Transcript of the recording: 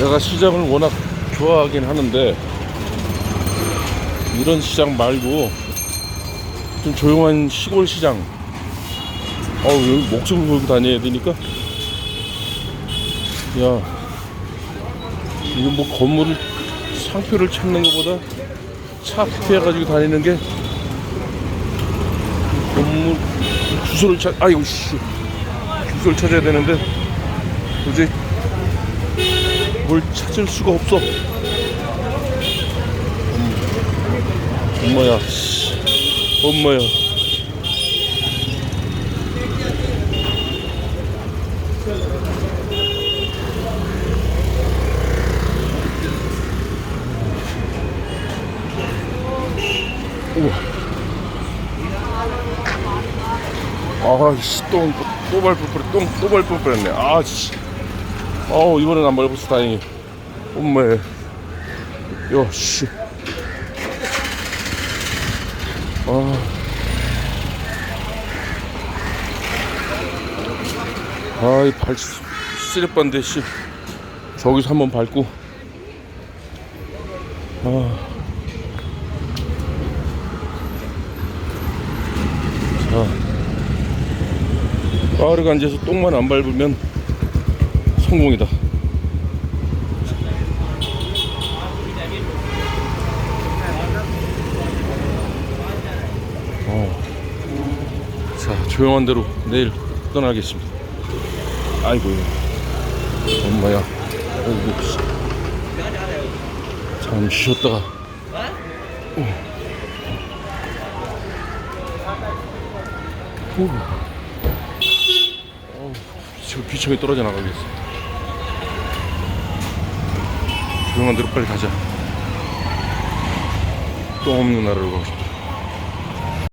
내가 시장을 워낙 좋아하긴 하는데 이런 시장 말고 좀 조용한 시골 시장. 어우 여기 목숨을 걸고 다녀야 되니까. 야 이거 뭐 건물을 상표를 찾는 것보다 차 피해가지고 다니는 게 건물 주소를 찾 아이고 씨. 주소를 찾아야 되는데 도저히 뭘 찾을 수가 없어 음, 엄마야 씨 엄마야 우와 아씨 똥또 밟을 뻔 똥또 밟을 뻔했네 아씨 어우 이번엔 안 밟았어 다행히. 엄마야 야씨. 아. 아이 발 쓰레빠인데 씨. 저기서 한번 밟고. 아. 자, 까르가 앉아서 똥만 안 밟으면 성공이다. 어. 자, 조용한 대로 내일 떠나겠습니다. 아이고, 엄마야. 아이고, 씨. 잠시 쉬었다가. 후. 어우, 저 귀청이 떨어져 나가겠어. 조용한 대로 빨리 가자. 똥 없는 나라로 가고 싶다.